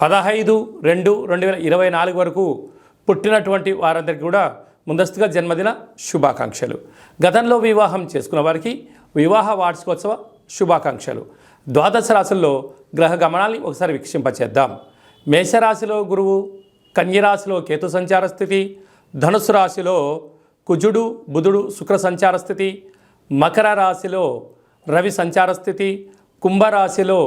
పదహైదు రెండు రెండు వేల ఇరవై నాలుగు వరకు పుట్టినటువంటి వారందరికీ కూడా ముందస్తుగా జన్మదిన శుభాకాంక్షలు. గతంలో వివాహం చేసుకున్న వారికి వివాహ వార్షికోత్సవ శుభాకాంక్షలు. ద్వాదశ రాశుల్లో గ్రహ గమనాన్ని ఒకసారి వీక్షింపచేద్దాం. మేషరాశిలో గురువు కన్యరాశిలో కేతు సంచార స్థితి ధనుసు రాశిలో కుజుడు బుధుడు శుక్ర సంచార స్థితి మకర రాశిలో రవి సంచార స్థితి కుంభరాశిలో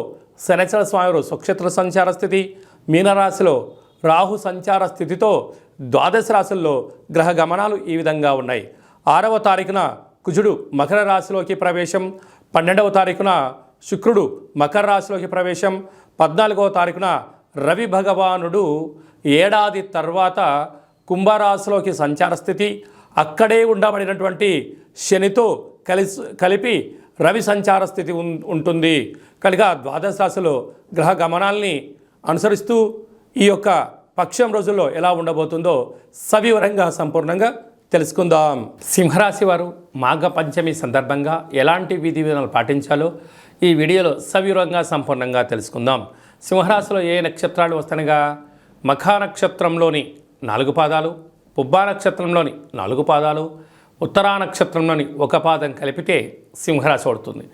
శనిచర స్వామి స్వక్షేత్ర సంచార స్థితి మీనరాశిలో రాహు సంచార స్థితితో ద్వాదశ రాశుల్లో గ్రహ గమనాలు ఈ విధంగా ఉన్నాయి. ఆరవ తారీఖున కుజుడు మకర రాశిలోకి ప్రవేశం పన్నెండవ తారీఖున శుక్రుడు మకర రాశిలోకి ప్రవేశం పద్నాలుగవ తారీఖున రవి భగవానుడు ఏడాది తర్వాత కుంభరాశిలోకి సంచార స్థితి అక్కడే ఉండబడినటువంటి శనితో కలిసి కలిపి రవి సంచార స్థితి ఉం- ఉంటుంది. కనుక ద్వాదశ రాశిలో గ్రహ గమనాల్ని అనుసరిస్తూ ఈ యొక్క పక్షం రోజుల్లో ఎలా ఉండబోతుందో సవివరంగా సంపూర్ణంగా తెలుసుకుందాం. సింహరాశి వారు మాఘ పంచమి సందర్భంగా ఎలాంటి విధి విధానాలు పాటించాలో ఈ వీడియోలో సవివరంగా సంపూర్ణంగా తెలుసుకుందాం. సింహరాశిలో ఏ నక్షత్రాలు వస్తానగా మఖా నక్షత్రంలోని నాలుగు పాదాలు పుబ్బా నక్షత్రంలోని నాలుగు పాదాలు ఉత్తరా నక్షత్రంలోని ఒక పాదం కలిపితే సింహరాశి పడుతుంది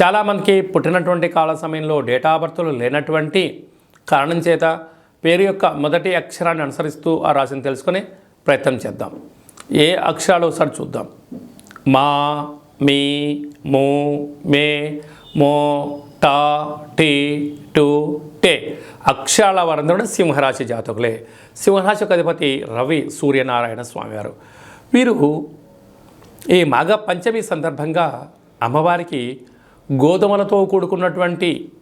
చాలామందికి పుట్టినటువంటి కాల సమయంలో డేటా బర్త్లు లేనటువంటి కారణం చేత పేరు యొక్క మొదటి అక్షరాన్ని అనుసరిస్తూ ఆ రాశిని తెలుసుకునే ప్రయత్నం చేద్దాం. ఏ అక్షరాలు ఒకసారి చూద్దాం. మా మీ మూ మే మో టా టీ టు టే. అక్షరాల వారందరూ కూడా సింహరాశి జాతకులే. సింహరాశి యొక్క అధిపతి రవి సూర్యనారాయణ స్వామివారు. వీరు ఈ మాఘ పంచమి సందర్భంగా అమ్మవారికి గోధుమలతో కూడుకున్నటువంటి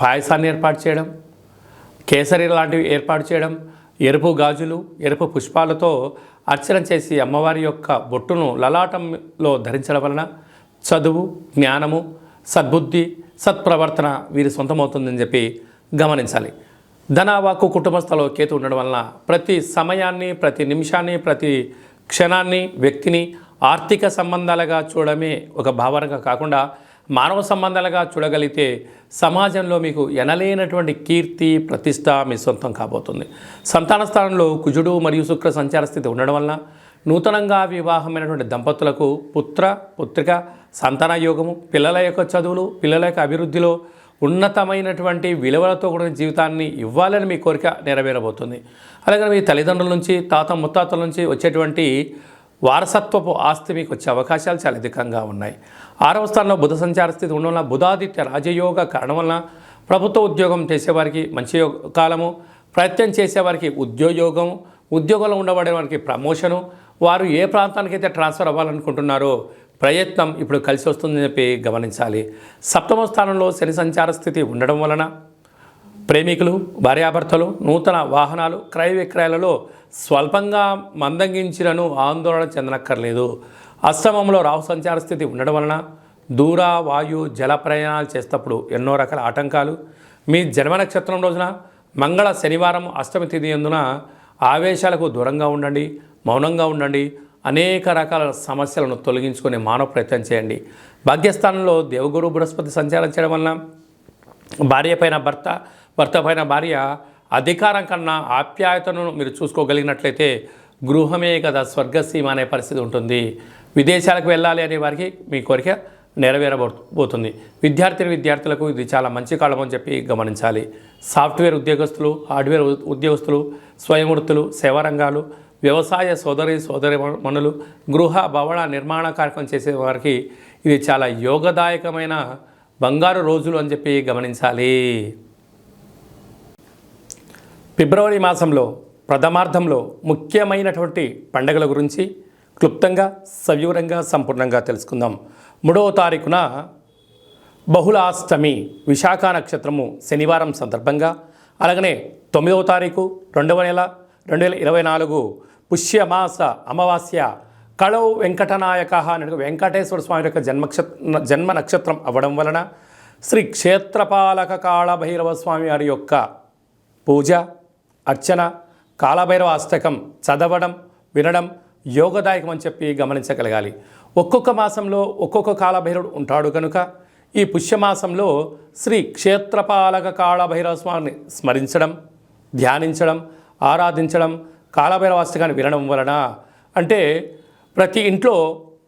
పాయసాన్ని ఏర్పాటు చేయడం కేసరి లాంటివి ఏర్పాటు చేయడం ఎరుపు గాజులు ఎరుపు పుష్పాలతో అర్చన చేసి అమ్మవారి యొక్క బొట్టును లలాటంలో ధరించడం వలన చదువు జ్ఞానము సద్బుద్ధి సత్ప్రవర్తన వీరి సొంతమవుతుందని చెప్పి గమనించాలి. ధనావాకు కుటుంబస్థలో కేతు ఉండడం వలన ప్రతి సమయాన్ని ప్రతి నిమిషాన్ని ప్రతి క్షణాన్ని వ్యక్తిని ఆర్థిక సంబంధాలుగా చూడడమే ఒక భావనగా కాకుండా మానవ సంబంధాలుగా చూడగలిగితే సమాజంలో మీకు ఎనలేనటువంటి కీర్తి ప్రతిష్ట మీ సొంతం కాబోతుంది. సంతాన స్థానంలో కుజుడు మరియు శుక్ర సంచార స్థితి ఉండడం వలన నూతనంగా వివాహమైనటువంటి దంపతులకు పుత్ర పుత్రిక సంతాన యోగము పిల్లల యొక్క చదువులు పిల్లల యొక్క అభివృద్ధిలో ఉన్నతమైనటువంటి విలువలతో కూడిన జీవితాన్ని ఇవ్వాలని మీ కోరిక నెరవేరబోతుంది. అలాగే మీ తల్లిదండ్రుల నుంచి తాత ముత్తాతల నుంచి వచ్చేటువంటి వారసత్వపు ఆస్తి మీకు వచ్చే అవకాశాలు చాలా అధికంగా ఉన్నాయి. ఆరవ స్థానంలో బుధ సంచార స్థితి ఉండడం వల్ల బుధాదిత్య రాజయోగ కారణం వలన ప్రభుత్వ ఉద్యోగం చేసేవారికి మంచి యోగ- కాలము ప్రయత్నం చేసేవారికి ఉద్యోగం ఉద్యోగంలో ఉండబడే వారికి ప్రమోషను వారు ఏ ప్రాంతానికైతే ట్రాన్స్ఫర్ అవ్వాలనుకుంటున్నారో ప్రయత్నం ఇప్పుడు కలిసి వస్తుందని చెప్పి గమనించాలి. సప్తమ స్థానంలో శని సంచార స్థితి ఉండడం వలన ప్రేమికులు భార్యాభర్తలు నూతన వాహనాలు క్రయ విక్రయాలలో స్వల్పంగా మందగించినను ఆందోళన చెందనక్కర్లేదు. అష్టమంలో రాహు సంచార స్థితి ఉండడం వలన దూర వాయు జల ప్రయాణాలు చేసేటప్పుడు ఎన్నో రకాల ఆటంకాలు. మీ జన్మ నక్షత్రం రోజున మంగళ శనివారం అష్టమి తిథి ఎందున ఆవేశాలకు దూరంగా ఉండండి మౌనంగా ఉండండి అనేక రకాల సమస్యలను తొలగించుకునే మానవ ప్రయత్నం చేయండి. భాగ్యస్థానంలో దేవగురు బృహస్పతి సంచారం చేయడం వలన భార్య పైన భర్త భర్తపైన భార్య అధికారం కన్నా ఆప్యాయతను మీరు చూసుకోగలిగినట్లయితే గృహమే కదా స్వర్గసీమ అనే పరిస్థితి ఉంటుంది. విదేశాలకు వెళ్ళాలి అనే వారికి మీ కోరిక నెరవేరబోతుంది. విద్యార్థిని విద్యార్థులకు ఇది చాలా మంచి కాలం అని చెప్పి గమనించాలి. సాఫ్ట్వేర్ ఉద్యోగస్తులు హార్డ్వేర్ ఉద్యోగస్తులు స్వయం వృత్తులు సేవా రంగాలు వ్యవసాయ సోదరి సోదరి మనులు గృహ భవన నిర్మాణ కార్యక్రమం చేసే వారికి ఇది చాలా యోగదాయకమైన బంగారు రోజులు అని చెప్పి గమనించాలి. ఫిబ్రవరి మాసంలో ప్రథమార్థంలో ముఖ్యమైనటువంటి పండగల గురించి క్లుప్తంగా సవివరంగా సంపూర్ణంగా తెలుసుకుందాం. మూడవ తారీఖున బహుళాష్టమి విశాఖ నక్షత్రము శనివారం సందర్భంగా అలాగనే తొమ్మిదవ తారీఖు రెండవ నెల రెండు వేల ఇరవై నాలుగు పుష్యమాస అమావాస్య కళవు వెంకటనాయక అనే వెంకటేశ్వర స్వామి యొక్క జన్మక్ష జన్మ నక్షత్రం అవ్వడం వలన శ్రీ క్షేత్రపాలక కాళభైరవ స్వామి వారి యొక్క పూజ అర్చన కాలభైరవ అష్టకం చదవడం వినడం యోగదాయకం అని చెప్పి గమనించగలగాలి. ఒక్కొక్క మాసంలో ఒక్కొక్క కాలభైరవుడు ఉంటాడు కనుక ఈ పుష్యమాసంలో శ్రీ క్షేత్రపాలక కాళభైరవ స్వామిని స్మరించడం ధ్యానించడం ఆరాధించడం కాలభైరవ అష్టకాన్ని వినడం వలన అంటే ప్రతి ఇంట్లో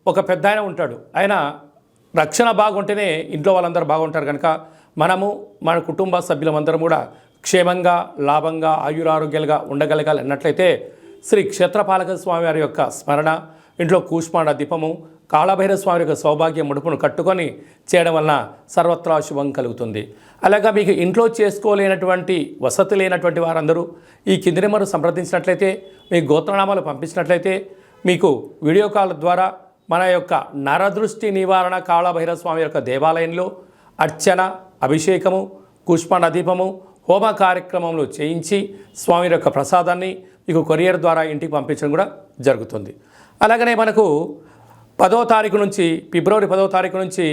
ఒక పెద్ద ఆయన ఉంటాడు. ఆయన రక్షణ బాగుంటేనే ఇంట్లో వాళ్ళందరూ బాగుంటారు కనుక మనము మన కుటుంబ సభ్యులమందరం కూడా క్షేమంగా లాభంగా ఆయురారోగ్యాలుగా ఉండగలగాలి అన్నట్లయితే శ్రీ క్షేత్రపాలక స్వామి వారి యొక్క స్మరణ ఇంట్లో కూష్మాండ దీపము కాళభైరవ స్వామి యొక్క సౌభాగ్య ముడుపును కట్టుకొని చేయడం వలన సర్వత్రా శుభం కలుగుతుంది. అలాగా మీకు ఇంట్లో చేసుకోలేనటువంటి వసతి లేనటువంటి వారందరూ ఈ కింది నెంబరు సంప్రదించినట్లయితే మీ గోత్రనామాలు పంపించినట్లయితే మీకు వీడియో కాల్ ద్వారా మన యొక్క నరదృష్టి నివారణ కాళభైరవ స్వామి యొక్క దేవాలయంలో అర్చన అభిషేకము కూష్మాండ దీపము హోమ కార్యక్రమంలో చేయించి స్వామి యొక్క ప్రసాదాన్ని మీకు కొరియర్ ద్వారా ఇంటికి పంపించడం కూడా జరుగుతుంది. అలాగనే మనకు పదో తారీఖు నుంచి ఫిబ్రవరి పదో తారీఖు నుంచి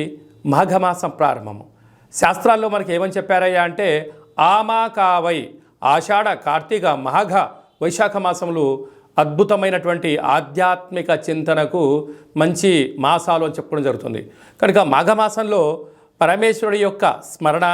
మాఘమాసం ప్రారంభము. శాస్త్రాల్లో మనకి ఏమని చెప్పారయ్యా అంటే ఆమా కావై ఆషాఢ కార్తీక మాఘ వైశాఖ మాసములు అద్భుతమైనటువంటి ఆధ్యాత్మిక చింతనకు మంచి మాసాలు అని చెప్పడం జరుగుతుంది. కనుక మాఘమాసంలో పరమేశ్వరుడి యొక్క స్మరణ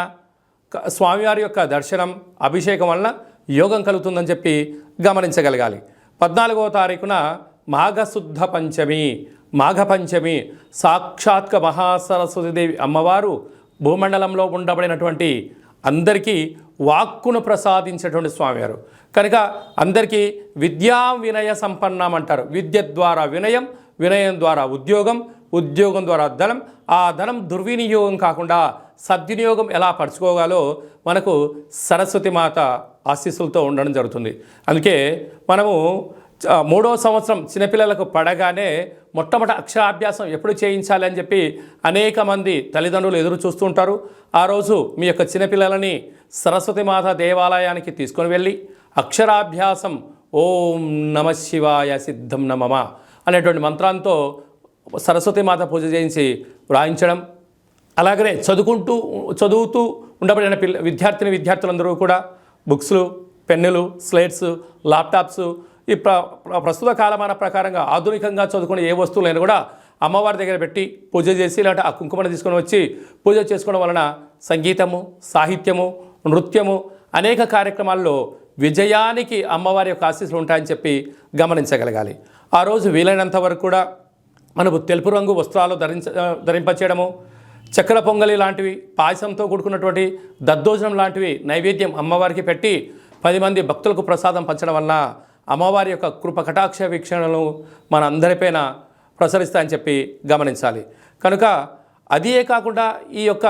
స్వామివారి యొక్క దర్శనం అభిషేకం వలన యోగం కలుగుతుందని చెప్పి గమనించగలగాలి. పద్నాలుగవ తారీఖున మాఘశుద్ధ పంచమి. మాఘపంచమి సాక్షాత్క మహాసరస్వతిదేవి అమ్మవారు భూమండలంలో ఉండబడినటువంటి అందరికీ వాక్కును ప్రసాదించేటువంటి స్వామివారు. కనుక అందరికీ విద్యా వినయ సంపన్నం అంటారు. విద్య ద్వారా వినయం వినయం ద్వారా ఉద్యోగం ఉద్యోగం ద్వారా ధనం ఆ ధనం దుర్వినియోగం కాకుండా సద్వినియోగం ఎలా పరుచుకోగాలో మనకు సరస్వతి మాత ఆశీస్సులతో ఉండడం జరుగుతుంది. అందుకే మనము మూడో సంవత్సరం చిన్నపిల్లలకు పడగానే మొట్టమొదటి అక్షరాభ్యాసం ఎప్పుడు చేయించాలి అని చెప్పి అనేక మంది తల్లిదండ్రులు ఎదురు చూస్తూ ఉంటారు. ఆ రోజు మీ యొక్క చిన్నపిల్లలని సరస్వతి మాత దేవాలయానికి తీసుకొని వెళ్ళి అక్షరాభ్యాసం ఓం నమ శివాయ సిద్ధం నమమ అనేటువంటి మంత్రంతో సరస్వతి మాత పూజ చేయించి వ్రాయించడం అలాగనే చదువుకుంటూ చదువుతూ ఉండబడిన పిల్ల విద్యార్థిని విద్యార్థులందరూ కూడా బుక్స్లు పెన్నులు స్లేట్స్ ల్యాప్టాప్స్ ఈ ప్ర ప్రస్తుత కాలమాన ప్రకారంగా ఆధునికంగా చదువుకునే ఏ వస్తువులైనా కూడా అమ్మవారి దగ్గర పెట్టి పూజ చేసి లేదంటే ఆ కుంకుమను తీసుకొని వచ్చి పూజ చేసుకోవడం వలన సంగీతము సాహిత్యము నృత్యము అనేక కార్యక్రమాల్లో విజయానికి అమ్మవారి యొక్క ఆశీస్సులు ఉంటాయని చెప్పి గమనించగలగాలి. ఆ రోజు వీలైనంత వరకు కూడా మనకు తెలుపు రంగు వస్త్రాలు ధరించ ధరింపచేయడము చక్కెర పొంగలి లాంటివి పాయసంతో కూడుకున్నటువంటి దద్దోజనం లాంటివి నైవేద్యం అమ్మవారికి పెట్టి పది మంది భక్తులకు ప్రసాదం పంచడం వలన అమ్మవారి యొక్క కృప కటాక్ష వీక్షణలు మన అందరిపైన ప్రసరిస్తాయని చెప్పి గమనించాలి. కనుక అదే కాకుండా ఈ యొక్క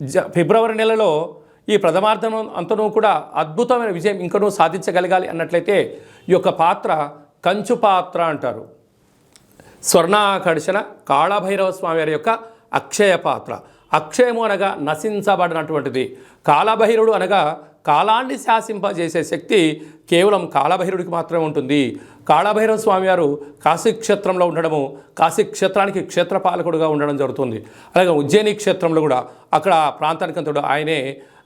జ ఫిబ్రవరి నెలలో ఈ ప్రథమార్థం అంతనూ కూడా అద్భుతమైన విజయం ఇంకనూ సాధించగలగాలి అన్నట్లయితే ఈ యొక్క పాత్ర కంచు పాత్ర అంటారు. స్వర్ణాకర్షణ కాళభైరవ స్వామి వారి యొక్క అక్షయ పాత్ర అక్షయము అనగా నశించబడినటువంటిది. కాలభైరుడు అనగా కాలాన్ని శాసింపజేసే శక్తి కేవలం కాలభైరుడికి మాత్రమే ఉంటుంది. కాళభైరవ స్వామివారు కాశీక్షేత్రంలో కాశీ క్షేత్రంలో ఉండడము కాశీ క్షేత్రానికి క్షేత్రపాలకుడుగా ఉండడం జరుగుతుంది. అలాగే ఉజ్జయిని క్షేత్రంలో కూడా అక్కడ ప్రాంతానికి అంతడు ఆయనే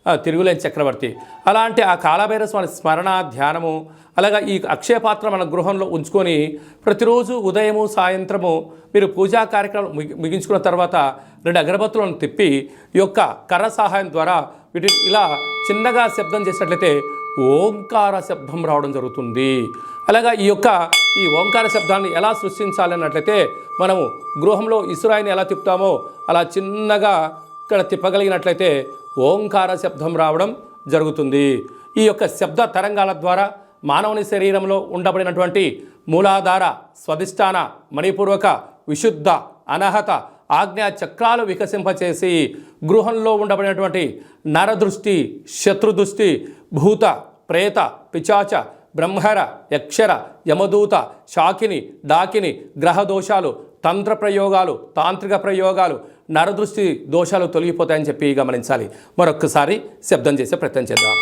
తిరుగులేని చక్రవర్తి. అలాంటి ఆ కాలభైరవ స్వామి స్మరణ ధ్యానము అలాగా ఈ అక్షయపాత్ర మన గృహంలో ఉంచుకొని ప్రతిరోజు ఉదయము సాయంత్రము మీరు పూజా కార్యక్రమం ముగి- ముగించుకున్న తర్వాత రెండు అగరబత్తులను తిప్పి ఈ యొక్క కర్ర సహాయం ద్వారా వీటిని ఇలా చిన్నగా శబ్దం చేసినట్లయితే ఓంకార శబ్దం రావడం జరుగుతుంది. అలాగా ఈ యొక్క ఈ ఓంకార శబ్దాన్ని ఎలా సృష్టించాలి అన్నట్లయితే మనము గృహంలో ఇసురాయిని ఎలా తిప్పుతామో అలా చిన్నగా ఇక్కడ తిప్పగలిగినట్లయితే ఓంకార శబ్దం రావడం జరుగుతుంది. ఈ యొక్క శబ్ద తరంగాల ద్వారా మానవుని శరీరంలో ఉండబడినటువంటి మూలాధార స్వధిష్టాన మణిపూర్వక విశుద్ధ అనహత ఆజ్ఞా చక్రాలు వికసింపచేసి గృహంలో ఉండబడినటువంటి నరదృష్టి శత్రుదృష్టి భూత ప్రేత పిచాచ బ్రహ్మర యక్షర యమదూత శాకిని డాకిని గ్రహ దోషాలు తంత్ర ప్రయోగాలు తాంత్రిక ప్రయోగాలు నరదృష్టి దోషాలు తొలగిపోతాయని చెప్పి గమనించాలి. మరొక్కసారి శబ్దం చేసే ప్రయత్నం చేద్దాం.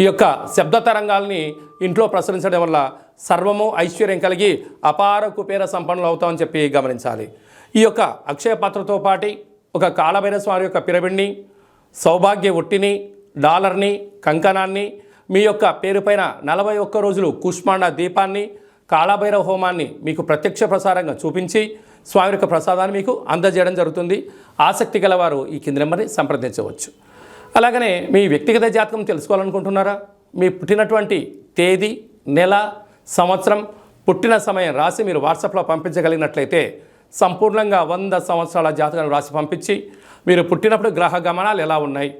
ఈ యొక్క శబ్ద తరంగాల్ని ఇంట్లో ప్రసరించడం వల్ల సర్వము ఐశ్వర్యం కలిగి అపార కుపేర సంపన్నులు అవుతామని చెప్పి గమనించాలి. ఈ యొక్క అక్షయ పాత్రతో పాటి ఒక కాళభైరస్వామి యొక్క పిరమిడ్ని సౌభాగ్య ఒట్టిని డాలర్ని కంకణాన్ని మీ యొక్క పేరుపైన నలభై ఒక్క రోజులు కుష్మాండ దీపాన్ని కాళభైరవ హోమాన్ని మీకు ప్రత్యక్ష ప్రసారంగా చూపించి స్వామి యొక్క ప్రసాదాన్ని మీకు అందజేయడం జరుగుతుంది. ఆసక్తి గలవారు ఈ కింది నెంబర్ని సంప్రదించవచ్చు. అలాగనే మీ వ్యక్తిగత జాతకం తెలుసుకోవాలనుకుంటున్నారా? మీ పుట్టినటువంటి తేదీ నెల సంవత్సరం పుట్టిన సమయం రాసి మీరు వాట్సాప్లో పంపించగలిగినట్లయితే సంపూర్ణంగా వంద సంవత్సరాల జాతకాన్ని రాసి పంపించి మీరు పుట్టినప్పుడు గ్రహ గమనాలు ఎలా ఉన్నాయి?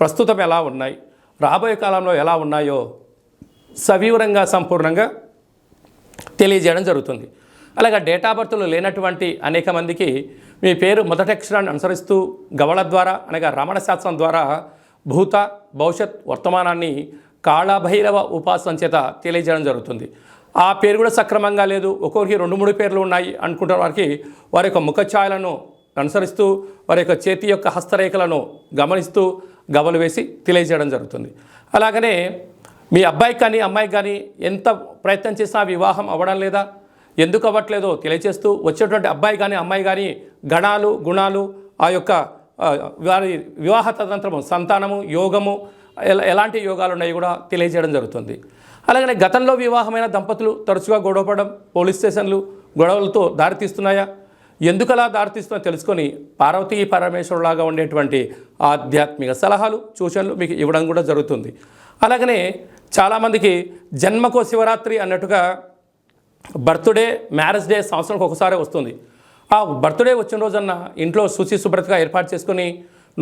ప్రస్తుతం ఎలా ఉన్నాయి? రాబోయే కాలంలో ఎలా ఉన్నాయో సవివరంగా సంపూర్ణంగా తెలియజేయడం జరుగుతుంది. అలాగే డేటా బర్త్లు లేనటువంటి అనేక మందికి మీ పేరు మొదటి అక్షరాన్ని అనుసరిస్తూ గవళ ద్వారా అనగా రమణ శాస్త్రం ద్వారా భూత భవిష్యత్ వర్తమానాన్ని కాళభైరవ ఉపాసన చేత తెలియజేయడం జరుగుతుంది. ఆ పేరు కూడా సక్రమంగా లేదు. ఒక్కొక్కరికి రెండు మూడు పేర్లు ఉన్నాయి అనుకుంటున్న వారికి వారి యొక్క ముఖఛాయలను అనుసరిస్తూ వారి యొక్క చేతి యొక్క హస్తరేఖలను గమనిస్తూ గవలు వేసి తెలియజేయడం జరుగుతుంది. అలాగనే మీ అబ్బాయికి కానీ అమ్మాయికి కానీ ఎంత ప్రయత్నం చేసినా వివాహం అవ్వడం లేదా? ఎందుకు అవ్వట్లేదో తెలియచేస్తూ వచ్చేటువంటి అబ్బాయి కానీ అమ్మాయి కానీ గణాలు గుణాలు ఆ యొక్క వారి వివాహ తదంత్రము సంతానము యోగము ఎలా ఎలాంటి యోగాలు ఉన్నాయి కూడా తెలియజేయడం జరుగుతుంది. అలాగనే గతంలో వివాహమైన దంపతులు తరచుగా గొడవపడడం పోలీస్ స్టేషన్లు గొడవలతో దారితీస్తున్నాయా ఎందుకలా దారితీస్తుందో తెలుసుకొని పార్వతీ పరమేశ్వరులాగా ఉండేటువంటి ఆధ్యాత్మిక సలహాలు సూచనలు మీకు ఇవ్వడం కూడా జరుగుతుంది. అలాగనే చాలామందికి జన్మకో శివరాత్రి అన్నట్టుగా బర్త్డే మ్యారేజ్ డే సంవత్సరానికి ఒకసారి వస్తుంది. ఆ బర్త్డే వచ్చిన రోజన్న ఇంట్లో శుచి శుభ్రతగా ఏర్పాటు చేసుకొని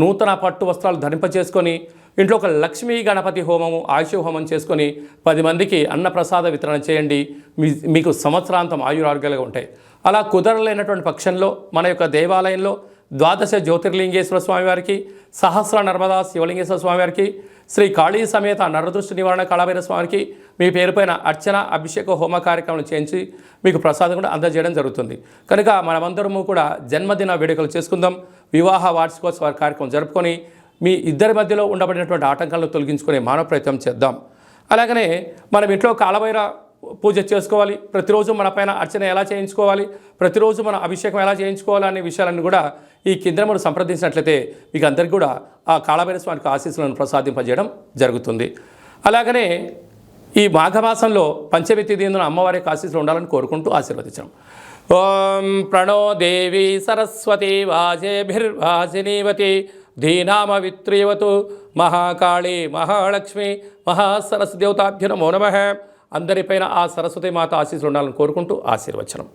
నూతన పట్టు వస్త్రాలు ధరింప చేసుకొని ఇంట్లో ఒక లక్ష్మీ గణపతి హోమము ఆయుష హోమం చేసుకొని పది మందికి అన్నప్రసాద వితరణ చేయండి. మీ మీకు సంవత్సరాంతం ఆయురారోగ్యాలుగా ఉంటాయి. అలా కుదరలేనటువంటి పక్షంలో మన యొక్క దేవాలయంలో ద్వాదశ జ్యోతిర్లింగేశ్వర స్వామివారికి సహస్ర నర్మదా శివలింగేశ్వర స్వామివారికి శ్రీ కాళీ సమేత నరదృష్టి నివారణ కళాభైర స్వామికి మీ పేరుపైన అర్చన అభిషేక హోమ కార్యక్రమాలు చేయించి మీకు ప్రసాదం కూడా అందజేయడం జరుగుతుంది. కనుక మనమందరము కూడా జన్మదిన వేడుకలు చేసుకుందాం. వివాహ వార్షికోత్సవ కార్యక్రమం జరుపుకొని మీ ఇద్దరి మధ్యలో ఉండబడినటువంటి ఆటంకాలను తొలగించుకునే మానవ ప్రయత్నం చేద్దాం. అలాగనే మనం ఇంట్లో కాలభైర పూజ చేసుకోవాలి. ప్రతిరోజు మన పైన అర్చన ఎలా చేయించుకోవాలి? ప్రతిరోజు మన అభిషేకం ఎలా చేయించుకోవాలి అనే విషయాలన్నీ కూడా ఈ కింద మనం సంప్రదించినట్లయితే మీకు అందరికీ కూడా ఆ కాళభైర స్వామికి ఆశీస్సులను ప్రసాదింపజేయడం జరుగుతుంది. అలాగనే ఈ మాఘమాసంలో పంచమి తిథిందున అమ్మవారి ఆశీస్సులు ఉండాలని కోరుకుంటూ ఆశీర్వదించాం ఓం ప్రణో దేవి సరస్వతి వాజేభిర్వాజినీవతి దీనామవిత్రీవతు మహాకాళి మహాలక్ష్మి మహాసరస్వతి దేవతాభ్య నమో నమ. అందరిపైన ఆ సరస్వతి మాత ఆశీస్సులు ఉండాలని కోరుకుంటూ ఆశీర్వచనం.